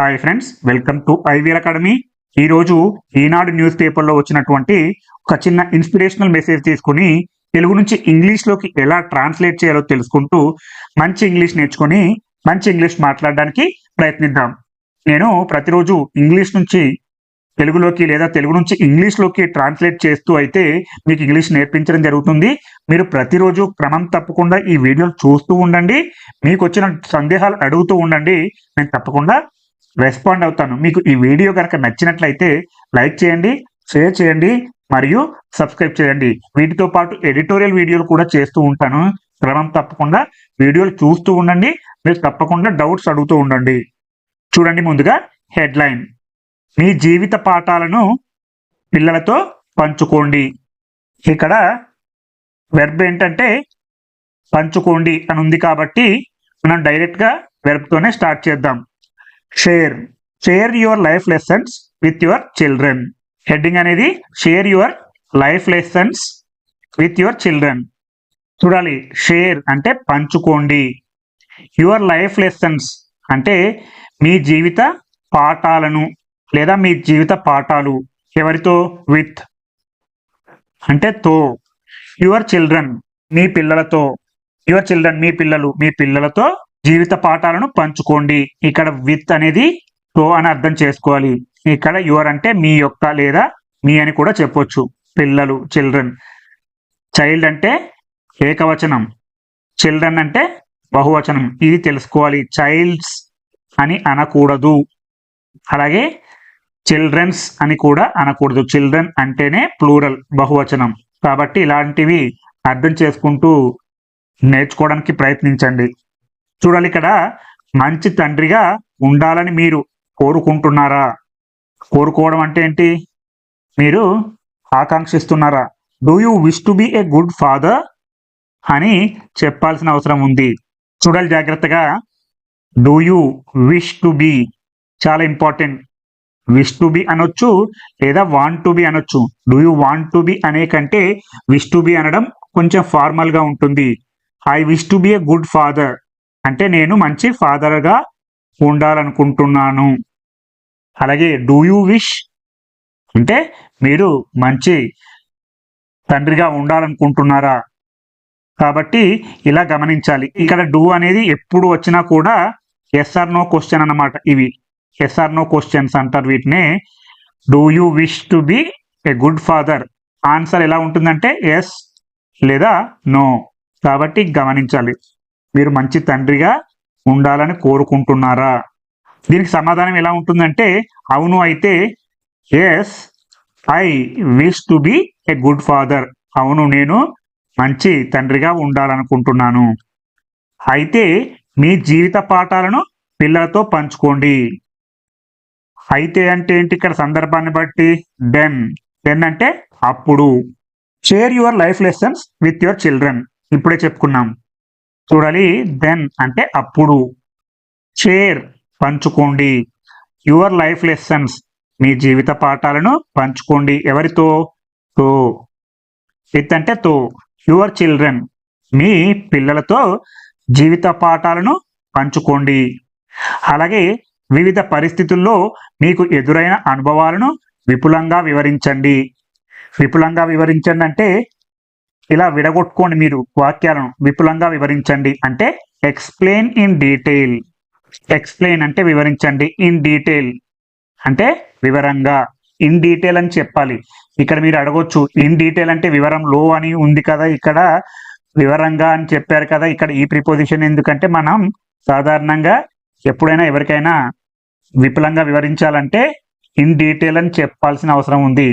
Hi friends welcome to IVR academy ఈరోజు Eenadu news పేపర్లో వచ్చినటువంటి ఒక చిన్న ఇన్స్పిరేషనల్ మెసేజ్ తీసుకుని తెలుగు నుంచి ఇంగ్లీష్లోకి ఎలా ట్రాన్స్లేట్ చేయాలో తెలుసుకుంటూ మంచి ఇంగ్లీష్ నేర్చుకొని మంచి ఇంగ్లీష్ మాట్లాడడానికి ప్రయత్నిద్దాం. నేను ప్రతిరోజు ఇంగ్లీష్ నుంచి తెలుగులోకి లేదా తెలుగు నుంచి ఇంగ్లీష్లోకి ట్రాన్స్లేట్ చేస్తూ అయితే మీకు ఇంగ్లీష్ నేర్పించడం జరుగుతుంది. మీరు ప్రతిరోజు క్రమం తప్పకుండా ఈ వీడియోలు చూస్తూ ఉండండి. మీకు వచ్చిన సందేహాలు అడుగుతూ ఉండండి. నేను తప్పకుండా రెస్పాండ్ అవుతాను. మీకు ఈ వీడియో కనుక నచ్చినట్లయితే లైక్ చేయండి షేర్ చేయండి మరియు సబ్స్క్రైబ్ చేయండి. వీటితో పాటు ఎడిటోరియల్ వీడియోలు కూడా చేస్తూ ఉంటాను. క్రమం తప్పకుండా వీడియోలు చూస్తూ ఉండండి. మీరు తప్పకుండా డౌట్స్ అడుగుతూ ఉండండి. చూడండి ముందుగా హెడ్లైన్. మీ జీవిత పాఠాలను పిల్లలతో పంచుకోండి. ఇక్కడ వెర్బ్ ఏంటంటే పంచుకోండి అని ఉంది కాబట్టి మనం డైరెక్ట్గా వెర్బ్తోనే స్టార్ట్ చేద్దాం. Share share your life lessons with your children heading అనేది share your life lessons with your children చూడాలి షేర్ అంటే పంచుకోండి. యువర్ లైఫ్ లెసన్స్ అంటే మీ జీవిత పాఠాలను లేదా మీ జీవిత పాఠాలు. ఎవరితో? విత్ అంటే తో. యువర్ చిల్డ్రన్ మీ పిల్లలతో. యువర్ చిల్డ్రన్ మీ పిల్లలు మీ పిల్లలతో జీవిత పాఠాలను పంచుకోండి. ఇక్కడ విత్ అనేది తో అని అర్థం చేసుకోవాలి. ఇక్కడ యువర్ అంటే మీ యొక్క లేదా మీ అని కూడా చెప్పొచ్చు. పిల్లలు చిల్డ్రన్ చైల్డ్ అంటే ఏకవచనం. చిల్డ్రన్ అంటే బహువచనం. ఇది తెలుసుకోవాలి. చైల్డ్స్ అని అనకూడదు. అలాగే చిల్డ్రన్స్ అని కూడా అనకూడదు. చిల్డ్రన్ అంటేనే ప్లూరల్ బహువచనం. కాబట్టి ఇలాంటివి అర్థం చేసుకుంటూ నేర్చుకోవడానికి ప్రయత్నించండి. చూడాలి ఇక్కడ మంచి తండ్రిగా ఉండాలని మీరు కోరుకుంటున్నారా? కోరుకోవడం అంటే ఏంటి? మీరు ఆకాంక్షిస్తున్నారా? Do you wish to be a good father అని చెప్పాల్సిన అవసరం ఉంది. చూడాలి జాగ్రత్తగా. Do you wish to be చాలా ఇంపార్టెంట్ విష్ టు బి అనొచ్చు లేదా వాంట్ టు బి అనొచ్చు. Do you want to be అనే కంటే విష్ టు బి అనడం కొంచెం ఫార్మల్గా ఉంటుంది. I wish to be a good father అంటే నేను మంచి ఫాదర్గా ఉండాలనుకుంటున్నాను. అలాగే డూ యూ విష్? అంటే మీరు మంచి తండ్రిగా ఉండాలనుకుంటున్నారా? కాబట్టి ఇలా గమనించాలి. ఇక్కడ డూ అనేది ఎప్పుడు వచ్చినా కూడా ఎస్ఆర్ నో క్వశ్చన్ అన్నమాట ఇవి. ఎస్ఆర్ నో క్వశ్చన్స్ అంటారు వీటినే. Do you wish to be a good father? Answer ఎలా ఉంటుందంటే ఎస్ లేదా నో. కాబట్టి గమనించాలి. మీరు మంచి తండ్రిగా ఉండాలని కోరుకుంటున్నారా? దీనికి సమాధానం ఎలా ఉంటుందంటే అవును అయితే yes I wish to be a good father అవును నేను మంచి తండ్రిగా ఉండాలనుకుంటున్నాను. అయితే మీ జీవిత పాఠాలను పిల్లలతో పంచుకోండి. అయితే అంటే ఏంటి ఇక్కడ సందర్భాన్ని బట్టి? దెన్ దెన్ అంటే అప్పుడు. Share your life lessons with your children ఇప్పుడే చెప్పుకున్నాం. చూడాలి. దెన్ అంటే అప్పుడు. షేర్ పంచుకోండి. యువర్ లైఫ్ లెసన్స్ మీ జీవిత పాఠాలను పంచుకోండి. ఎవరితో? తో. విత్ అంటే తో. యువర్ చిల్డ్రన్ మీ పిల్లలతో జీవిత పాఠాలను పంచుకోండి. అలాగే వివిధ పరిస్థితుల్లో మీకు ఎదురైన అనుభవాలను విపులంగా వివరించండి. విపులంగా వివరించండి అంటే ఇలా విడగొట్టుకోండి మీరు వాక్యాలను విపులంగా వివరించండి. అంటే ఎక్స్ప్లెయిన్ ఇన్ డీటెయిల్ ఎక్స్ప్లెయిన్ అంటే వివరించండి ఇన్ డీటెయిల్ అంటే వివరంగా ఇన్ డీటెయిల్ అని చెప్పాలి. ఇక్కడ మీరు అడగొచ్చు ఇన్ డీటెయిల్ అంటే వివరం లో అని ఉంది కదా ఇక్కడ. వివరంగా అని చెప్పారు కదా ఇక్కడ ఈ ప్రిపోజిషన్ ఎందుకంటే మనం సాధారణంగా ఎప్పుడైనా ఎవరికైనా విపులంగా వివరించాలంటే ఇన్ డీటెయిల్ అని చెప్పాల్సిన అవసరం ఉంది.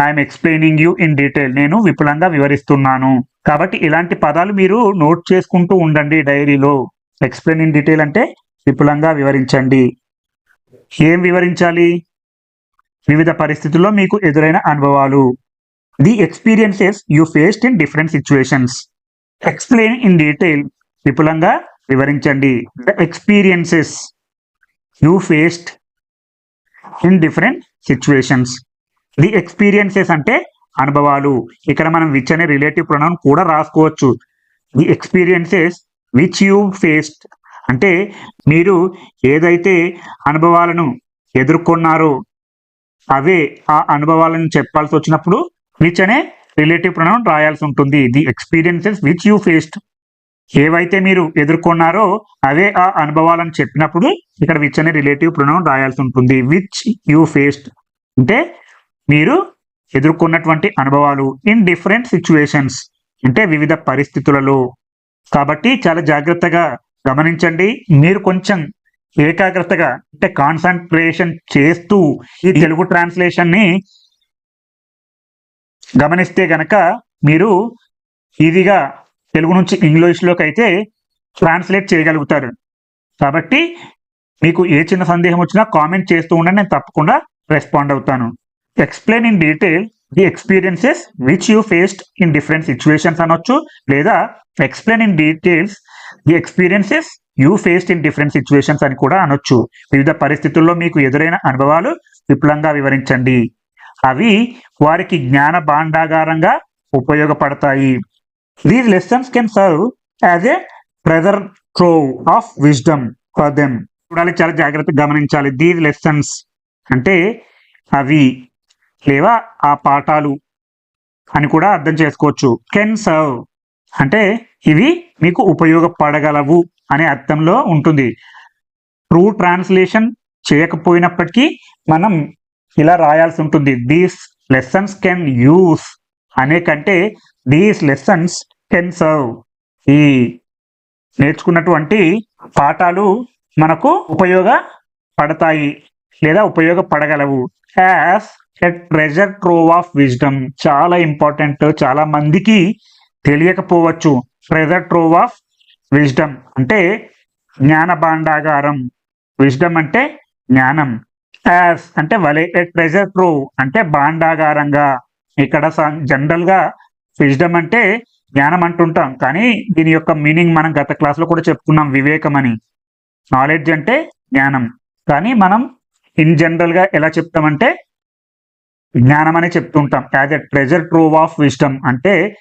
I'm explaining you in detail నేను విపులంగా వివరిస్తున్నాను. కాబట్టి ఇలాంటి పదాలు మీరు నోట్ చేసుకుంటూ ఉండండి డైరీలో. ఎక్స్ప్లెయిన్ ఇన్ డీటెయిల్ అంటే విపులంగా వివరించండి. ఏం వివరించాలి? వివిధ పరిస్థితుల్లో మీకు ఎదురైన అనుభవాలు. The experiences you faced in different situations explain in detail విపులంగా వివరించండి. The experiences you faced in different situations the experiences అంటే అనుభవాలు. ఇక్కడ మనం విచ్ అనే రిలేటివ్ ప్రొనౌన్ కూడా రాసుకోవచ్చు. The experiences which you faced అంటే మీరు ఏదైతే అనుభవాలను ఎదుర్కొన్నారో అవే ఆ అనుభవాలను చెప్పాల్సి వచ్చినప్పుడు విచ్ అనే రిలేటివ్ ప్రొనౌన్ రాయాల్సి ఉంటుంది. The experiences which you faced ఏవైతే మీరు ఎదుర్కొన్నారో అవే ఆ అనుభవాలను చెప్పినప్పుడు ఇక్కడ విచ్ అనే రిలేటివ్ ప్రొనౌన్ రాయాల్సి ఉంటుంది. విచ్ యూ ఫేస్డ్ అంటే మీరు ఎదుర్కొన్నటువంటి అనుభవాలు ఇన్ డిఫరెంట్ సిచ్యువేషన్స్ అంటే వివిధ పరిస్థితులలో. కాబట్టి చాలా జాగ్రత్తగా గమనించండి. మీరు కొంచెం ఏకాగ్రతగా అంటే కాన్సన్ట్రేషన్ చేస్తూ ఈ తెలుగు ట్రాన్స్లేషన్ని గమనిస్తే గనక మీరు ఈజీగా తెలుగు నుంచి ఇంగ్లీష్లోకి అయితే ట్రాన్స్లేట్ చేయగలుగుతారు. కాబట్టి మీకు ఏ చిన్న సందేహం వచ్చినా కామెంట్ చేస్తూ ఉండండి నేను తప్పకుండా రెస్పాండ్ అవుతాను. Explain in detail the experiences which you faced in different situations అనొచ్చు. లేదా explain in details the experiences you faced in different situations అని కూడా అనొచ్చు. వివిధ పరిస్థితుల్లో మీకు ఎదురైన అనుభవాలు విపులంగా వివరించండి. అవి వారికి జ్ఞాన భాండాగారంగా ఉపయోగపడతాయి. These lessons can serve as a treasure trove of wisdom for them చూడాలి చాలా జాగ్రత్తగా గమనించాలి. దీస్ లెసన్స్ అంటే అవి లేవా ఆ పాఠాలు అని కూడా అర్థం చేసుకోవచ్చు. కెన్ సర్వ్ అంటే ఇవి మీకు ఉపయోగపడగలవు అనే అర్థంలో ఉంటుంది. ట్రూ ట్రాన్స్లేషన్ చేయకపోయినప్పటికీ మనం ఇలా రాయాల్సి ఉంటుంది. దీస్ లెసన్స్ కెన్ యూస్ అనే కంటే దీస్ లెసన్స్ కెన్ సర్వ్ ఈ నేర్చుకున్నటువంటి పాఠాలు మనకు ఉపయోగపడతాయి లేదా ఉపయోగపడగలవు. As at treasure trove of wisdom చాలా ఇంపార్టెంట్ చాలా మందికి తెలియకపోవచ్చు. ట్రెజర్ ట్రోవ్ ఆఫ్ విజ్డమ్ అంటే జ్ఞాన భాండాగారం. విజ్డమ్ అంటే జ్ఞానం. యాస్ అంటే వలే ట్రెజర్ ట్రోవ్ అంటే భాండాగారంగా. ఇక్కడ జనరల్గా విజ్డమ్ అంటే జ్ఞానం అంటుంటాం. కానీ దీని యొక్క మీనింగ్ మనం గత క్లాస్లో కూడా చెప్పుకున్నాం వివేకం అని. నాలెడ్జ్ అంటే జ్ఞానం. కానీ మనం ఇన్ జనరల్గా ఎలా చెప్తామంటే జ్ఞానం అని చెప్తుంటాం. As a treasure trove of wisdom అంటే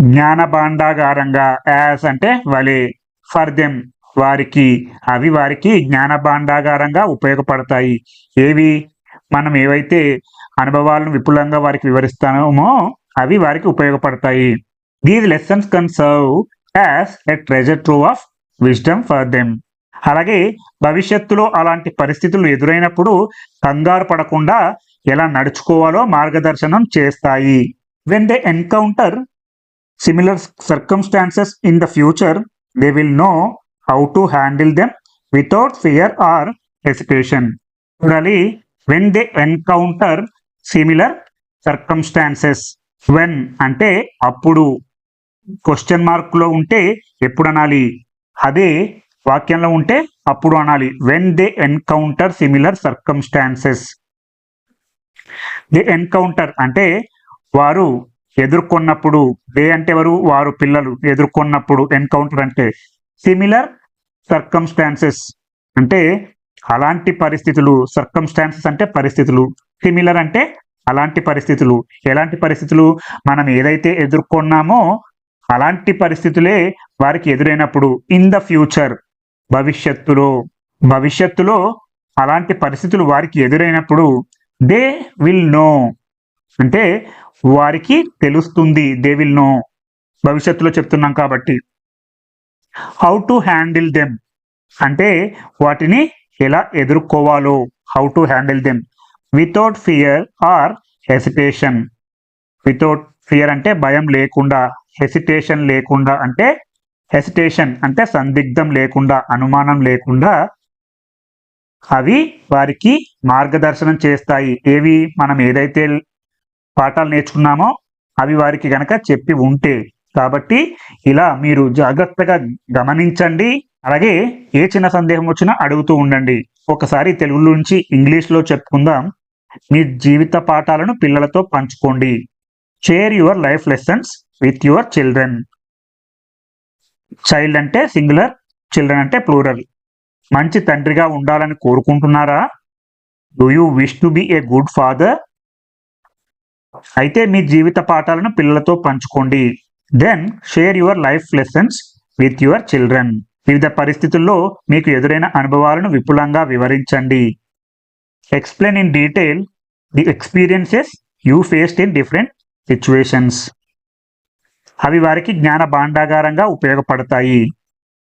జ్ఞాన భాండాగారంగా యాజ్ అంటే వలే ఫర్ దెమ్ వారికి అవి వారికి జ్ఞాన భాండాగారంగా ఉపయోగపడతాయి. ఏవి? మనం ఏవైతే అనుభవాలను విపులంగా వారికి వివరిస్తామో అవి వారికి ఉపయోగపడతాయి. These lessons can serve as a treasure trove of wisdom for them అలాగే భవిష్యత్తులో అలాంటి పరిస్థితులు ఎదురైనప్పుడు కంగారు పడకుండా ఎలా నడుచుకోవాలో మార్గదర్శనం చేస్తాయి. When they encounter similar circumstances in the future they will know how to handle them without fear or hesitation చూడాలి when they encounter similar circumstances when అంటే అప్పుడు? క్వశ్చన్ మార్క్లో ఉంటే ఎప్పుడు అనాలి? అదే వాక్యంలో ఉంటే అప్పుడు అనాలి. When they encounter similar circumstances they encounter అంటే వారు ఎదుర్కొన్నప్పుడు దే అంటే ఎవరు? వారు పిల్లలు ఎదుర్కొన్నప్పుడు ఎన్కౌంటర్ అంటే సిమిలర్ సర్కమ్స్టాన్సెస్ అంటే అలాంటి పరిస్థితులు సర్కమ్స్టాన్సెస్ అంటే పరిస్థితులు. సిమిలర్ అంటే అలాంటి పరిస్థితులు. ఎలాంటి పరిస్థితులు? మనం ఏదైతే ఎదుర్కొన్నామో అలాంటి పరిస్థితులే వారికి ఎదురైనప్పుడు ఇన్ ద ఫ్యూచర్ భవిష్యత్తులో భవిష్యత్తులో అలాంటి పరిస్థితులు వారికి ఎదురైనప్పుడు దే విల్ నో. అంటే వారికి తెలుస్తుంది దే విల్ నో. భవిష్యత్తులో చెప్తున్నాం కాబట్టి. How to handle them. అంటే వాటిని ఎలా ఎదుర్కోవాలో. How to handle them. Without fear or hesitation. Without fear అంటే భయం లేకుండా హెసిటేషన్ లేకుండా అంటే హెసిటేషన్ అంటే సందిగ్ధం లేకుండా అనుమానం లేకుండా అవి వారికి మార్గదర్శనం చేస్తాయి. ఏవి? మనం ఏదైతే పాఠాలు నేర్చుకున్నామో అవి వారికి గనక చెప్పి ఉంటే. కాబట్టి ఇలా మీరు జాగ్రత్తగా గమనించండి. అలాగే ఏ చిన్న సందేహం వచ్చినా అడుగుతూ ఉండండి. ఒకసారి తెలుగు నుంచి ఇంగ్లీష్లో చెప్పుకుందాం. మీ జీవిత పాఠాలను పిల్లలతో పంచుకోండి. Share your life lessons with your children child అంటే సింగులర్ చిల్డ్రన్ అంటే ప్లూరల్. మంచి తండ్రిగా ఉండాలని కోరుకుంటున్నారా? Do you wish to be a good father అయితే మీ జీవిత పాఠాలను పిల్లలతో పంచుకోండి. Then share your life lessons with your children వివిధ పరిస్థితుల్లో మీకు ఎదురైన అనుభవాలను విపులంగా వివరించండి. Explain in detail the experiences you faced in different situations అవి వారికి జ్ఞాన భాండాగారంగా ఉపయోగపడతాయి.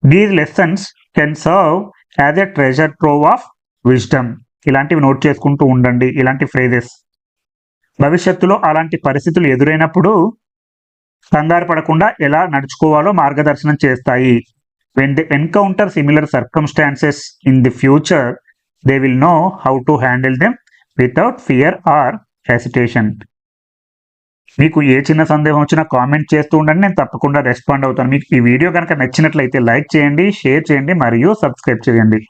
These lessons can serve as a treasure trove of wisdom ఇలాంటివి నోట్ చేసుకుంటూ ఉండండి. ఇలాంటి ఫ్రేజెస్ భవిష్యత్తులో అలాంటి పరిస్థితులు ఎదురైనప్పుడు కంగారు పడకుండా ఎలా నడుచుకోవాలో మార్గదర్శనం చేస్తాయి. When the encounter similar circumstances in the future they will know how to handle them without fear or hesitation మీకు ఏ చిన్న సందేహం వచ్చినా కామెంట్ చేస్తూ ఉండండి నేను తప్పకుండా రెస్పాండ్ అవుతాను. మీకు ఈ వీడియో కనుక నచ్చినట్లయితే లైక్ చేయండి షేర్ చేయండి మరియు సబ్స్క్రైబ్ చేయండి.